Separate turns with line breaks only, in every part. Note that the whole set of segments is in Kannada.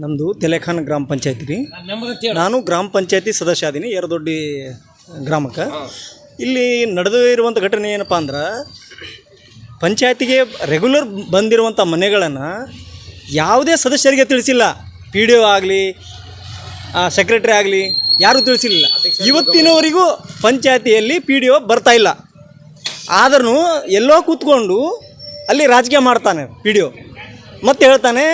ನಮ್ಮದು ತೆಲೆಖಾನ್ ಗ್ರಾಮ ಪಂಚಾಯತಿ ರೀ. ನಾನು ಗ್ರಾಮ ಪಂಚಾಯತಿ ಸದಸ್ಯ ಅದೀನಿ ಎರದೊಡ್ಡಿ ಗ್ರಾಮಕ್ಕೆ. ಇಲ್ಲಿ ನಡೆದು ಇರುವಂಥ ಘಟನೆ ಏನಪ್ಪ ಅಂದ್ರೆ ಪಂಚಾಯತಿಗೆ ರೆಗ್ಯುಲರ್ ಬಂದಿರುವಂಥ ಮನೆಗಳನ್ನು ಯಾವುದೇ ಸದಸ್ಯರಿಗೆ ತಿಳಿಸಿಲ್ಲ. ಪಿ ಡಿ ಒ ಆಗಲಿ ಸೆಕ್ರೆಟ್ರಿ ಆಗಲಿ ಯಾರೂ ತಿಳಿಸಿಲ್ಲ. ಇವತ್ತಿನವರೆಗೂ ಪಂಚಾಯತಿಯಲ್ಲಿ ಪಿ ಡಿ ಒ ಬರ್ತಾ ಇಲ್ಲ. ಆದ್ರೂ ಎಲ್ಲೋ ಕೂತ್ಕೊಂಡು ಅಲ್ಲಿ ರಾಜಕೀಯ ಮಾಡ್ತಾನೆ ಪಿ ಡಿ ಒ ಮತ್ತೆ ಹೇಳ್ತಾನೆ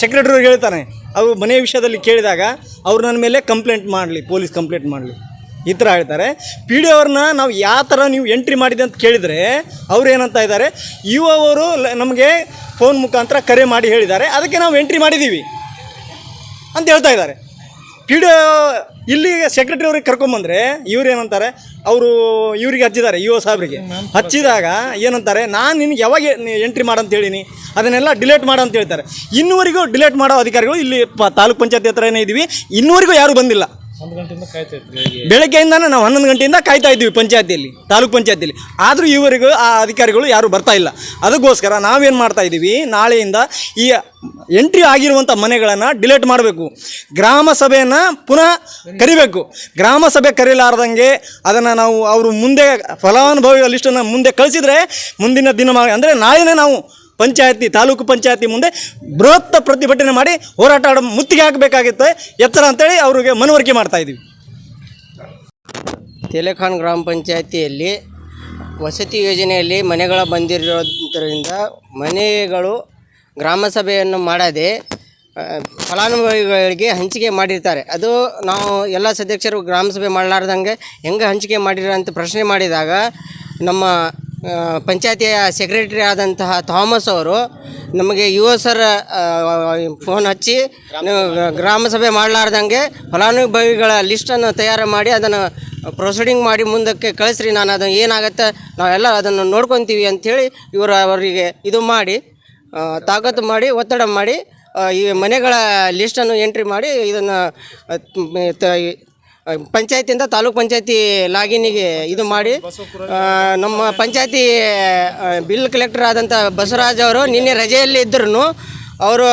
ಸೆಕ್ರೆಟ್ರಿಗೆ ಹೇಳ್ತಾನೆ ಅವರು ಮನೆ ವಿಷಯದಲ್ಲಿ ಕೇಳಿದಾಗ ಅವ್ರು ನನ್ನ ಮೇಲೆ ಕಂಪ್ಲೇಂಟ್ ಮಾಡಲಿ ಪೊಲೀಸ್ ಕಂಪ್ಲೇಂಟ್ ಮಾಡಲಿ. ಈ ಥರ ಹೇಳ್ತಾರೆ. ಪಿ ಡಿ ಅವ್ರನ್ನ ನಾವು ಯಾವ ಥರ ನೀವು ಎಂಟ್ರಿ ಮಾಡಿದೆ ಅಂತ ಕೇಳಿದರೆ, ಅವ್ರು ಏನಂತ ಇದ್ದಾರೆ ಯು ಅವರು ನಮಗೆ ಫೋನ್ ಮುಖಾಂತರ ಕರೆ ಮಾಡಿ ಹೇಳಿದ್ದಾರೆ, ಅದಕ್ಕೆ ನಾವು ಎಂಟ್ರಿ ಮಾಡಿದ್ದೀವಿ ಅಂತ ಹೇಳ್ತಾ ಇದ್ದಾರೆ. ಪಿ ಡಿ ಇಲ್ಲಿ ಸೆಕ್ರೆಟರಿ ಅವ್ರಿಗೆ ಕರ್ಕೊಂಬಂದ್ರೆ ಇವ್ರು ಏನಂತಾರೆ? ಅವರು ಇವರಿಗೆ ಹಚ್ಚಿದ್ದಾರೆ, ಇ ಒ ಸಾಹೇಬ್ರಿಗೆ ಹಚ್ಚಿದಾಗ ಏನಂತಾರೆ, ನಾನು ನಿನಗೆ ಯಾವಾಗ ಎಂಟ್ರಿ ಮಾಡಂತ ಹೇಳಿನಿ, ಅದನ್ನೆಲ್ಲ ಡಿಲೇಟ್ ಮಾಡು ಅಂತ ಹೇಳ್ತಾರೆ. ಇನ್ನುವರೆಗೂ ಡಿಲೇಟ್ ಮಾಡೋ ಅಧಿಕಾರಿಗಳು ಇಲ್ಲಿ ಪ ತಾಲೂಕ್ ಪಂಚಾಯತಿ ಹತ್ರ ಏನೇ ಇದ್ದೀವಿ ಇನ್ನುವರೆಗೂ ಯಾರೂ ಬಂದಿಲ್ಲ.
ಒಂದು ಗಂಟೆಯಿಂದ ಕಾಯ್ತಾ ಇತ್ತು ಬೆಳಿಗ್ಗೆ
ಬೆಳಗ್ಗೆಯಿಂದಾನೆ ನಾವು ಹನ್ನೊಂದು ಗಂಟೆಯಿಂದ ಕಾಯ್ತಾ ಇದ್ದೀವಿ ಪಂಚಾಯತಿಯಲ್ಲಿ, ತಾಲೂಕು ಪಂಚಾಯತಿಯಲ್ಲಿ. ಆದರೂ ಇವರಿಗೂ ಆ ಅಧಿಕಾರಿಗಳು ಯಾರೂ ಬರ್ತಾ ಇಲ್ಲ. ಅದಕ್ಕೋಸ್ಕರ ನಾವೇನು ಮಾಡ್ತಾ ಇದ್ದೀವಿ, ನಾಳೆಯಿಂದ ಈ ಎಂಟ್ರಿ ಆಗಿರುವಂಥ ಮನೆಗಳನ್ನು ಡಿಲೇಟ್ ಮಾಡಬೇಕು. ಗ್ರಾಮ ಸಭೆಯನ್ನು ಪುನಃ ಕರಿಬೇಕು. ಗ್ರಾಮ ಸಭೆ ಕರೀಲಾರ್ದಂಗೆ ಅದನ್ನು ನಾವು ಅವರು ಮುಂದೆ ಫಲಾನುಭವಿ ಲಿಸ್ಟನ್ನು ಮುಂದೆ ಕಳಿಸಿದರೆ ಮುಂದಿನ ದಿನ ಅಂದರೆ ನಾಳೆನೇ ನಾವು ಪಂಚಾಯತಿ, ತಾಲೂಕು ಪಂಚಾಯತಿ ಮುಂದೆ ಬೃಹತ್ ಪ್ರತಿಭಟನೆ ಮಾಡಿ ಹೋರಾಟ ಮುತ್ತಿಗೆ ಹಾಕಬೇಕಾಗಿತ್ತು. ಎತ್ತರ ಅಂತೇಳಿ ಅವರಿಗೆ ಮನವರಿಕೆ ಮಾಡ್ತಾ ಇದ್ದೀವಿ
ತೆಲೆಖಾನ್ ಗ್ರಾಮ ಪಂಚಾಯತಿಯಲ್ಲಿ ವಸತಿ ಯೋಜನೆಯಲ್ಲಿ ಮನೆಗಳ ಬಂದಿರೋದ್ರಿಂದ ಮನೆಗಳು ಗ್ರಾಮ ಸಭೆಯನ್ನು ಮಾಡದೆ ಫಲಾನುಭವಿಗಳಿಗೆ ಹಂಚಿಕೆ ಮಾಡಿರ್ತಾರೆ. ಅದು ನಾವು ಎಲ್ಲ ಸದಸ್ಯರು ಗ್ರಾಮ ಸಭೆ ಮಾಡಲಾರ್ದಂಗೆ ಹೆಂಗೆ ಹಂಚಿಕೆ ಮಾಡಿರ ಅಂತ ಪ್ರಶ್ನೆ ಮಾಡಿದಾಗ ನಮ್ಮ ಪಂಚಾಯತಿಯ ಸೆಕ್ರೆಟರಿ ಆದಂತಹ ಥಾಮಸ್ ಅವರು ನಮಗೆ ಯುವ ಸರ್ ಫೋನ್ ಹಚ್ಚಿ ಗ್ರಾಮ ಸಭೆ ಮಾಡಲಾರ್ದಂಗೆ ಫಲಾನುಭವಿಗಳ ಲಿಸ್ಟನ್ನು ತಯಾರು ಮಾಡಿ ಅದನ್ನು ಪ್ರೊಸೀಡಿಂಗ್ ಮಾಡಿ ಮುಂದಕ್ಕೆ ಕಳಿಸ್ರಿ ನಾನು ಅದನ್ನು ಏನಾಗುತ್ತೆ ನಾವೆಲ್ಲ ಅದನ್ನು ನೋಡ್ಕೊತೀವಿ ಅಂಥೇಳಿ ಇವರು ಅವರಿಗೆ ಇದು ಮಾಡಿ ತಾಕತ್ತು ಮಾಡಿ ಒತ್ತಡ ಮಾಡಿ ಈ ಮನೆಗಳ ಲಿಸ್ಟನ್ನು ಎಂಟ್ರಿ ಮಾಡಿ ಇದನ್ನು ಪಂಚಾಯತಿಯಿಂದ ತಾಲೂಕು ಪಂಚಾಯತಿ ಲಾಗಿನಿಗೆ ಇದು ಮಾಡಿ ನಮ್ಮ ಪಂಚಾಯತಿ ಬಿಲ್ ಕಲೆಕ್ಟರ್ ಆದಂಥ ಬಸವರಾಜ್ ಅವರು ನಿನ್ನೆ ರಜೆಯಲ್ಲಿ ಇದ್ದರೂ ಅವರು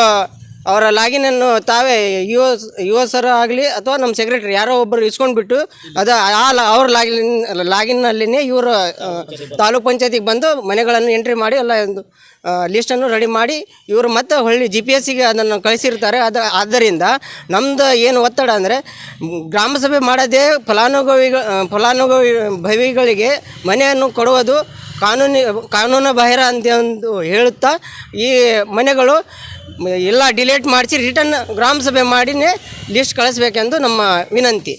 ಅವರ ಲಾಗಿನನ್ನು ತಾವೇ ಯುವ ಯುವ ಎಸ್ ಆಗಲಿ ಅಥವಾ ನಮ್ಮ ಸೆಕ್ರೆಟರಿ ಯಾರೋ ಒಬ್ಬರು ಇಸ್ಕೊಂಡ್ಬಿಟ್ಟು ಅದು ಆ ಲ- ಅವ್ರ ಲಾಗಿನ್, ಲಾಗಿನ್ನಲ್ಲಿನೇ ಇವರು ತಾಲೂಕ್ ಪಂಚಾಯತಿಗೆ ಬಂದು ಮನೆಗಳನ್ನು ಎಂಟ್ರಿ ಮಾಡಿ ಎಲ್ಲ ಒಂದು ಲಿಸ್ಟನ್ನು ರೆಡಿ ಮಾಡಿ ಇವರು ಮತ್ತೆ ಹೊಳ್ಳಿ ಜಿ ಪಿ ಎಸ್ಸಿಗೆ ಅದನ್ನು ಕಳಿಸಿರ್ತಾರೆ. ಅದು, ಆದ್ದರಿಂದ ನಮ್ಮದು ಏನು ಒತ್ತಡ ಅಂದರೆ ಗ್ರಾಮ ಸಭೆ ಮಾಡದೆ ಫಲಾನುಭವಿಗಳ ಫಲಾನುಭವಿ ಭವಿಗಳಿಗೆ ಮನೆಯನ್ನು ಕೊಡುವುದು ಕಾನೂನು ಕಾನೂನು ಬಾಹಿರ ಅಂತ ಒಂದು ಹೇಳುತ್ತಾ ಈ ಮನೆಗಳು ಎಲ್ಲ ಡಿಲೇಟ್ ಮಾಡಿಸಿ ರಿಟರ್ನ್ ಗ್ರಾಮ ಸಭೆ ಮಾಡಿನೇ ಲಿಸ್ಟ್ ಕಳಿಸ್ಬೇಕೆಂದು ನಮ್ಮ ವಿನಂತಿ.